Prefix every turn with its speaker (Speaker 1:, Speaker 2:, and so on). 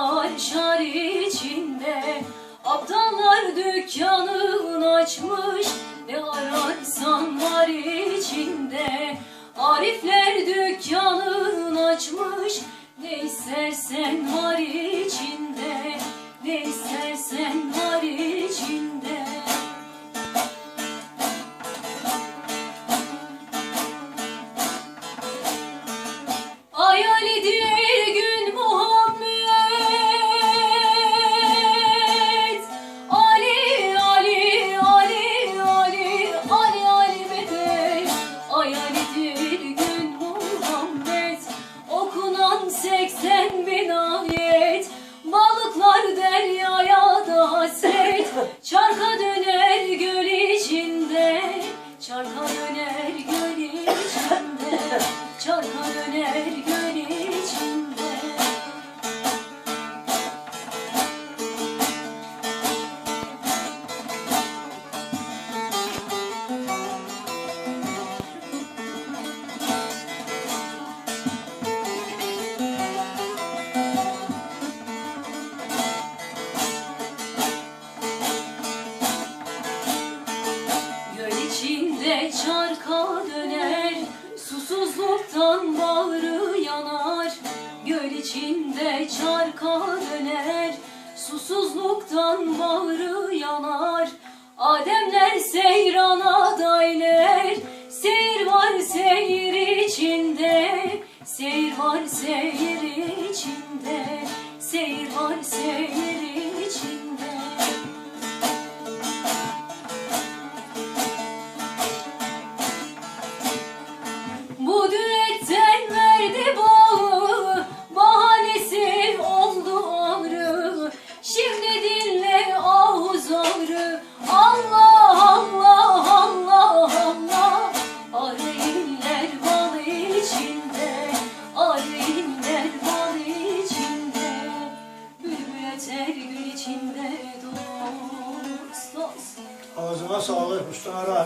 Speaker 1: hançer içinde Aptallar dükkanını açmış Ne ararsan var içinde Arifler dükkanını açmış Ne istersen var içinde Ne istersen var içinde Daniel içinde çarka döner Susuzluktan bağrı yanar. Göl içinde çarka döner Susuzluktan bağrı yanar. Ademler seyrana dayler Seyir var seyir içinde. Seyir var seyir her gün içinde dost dost. Ağzına sağlık Mustafa.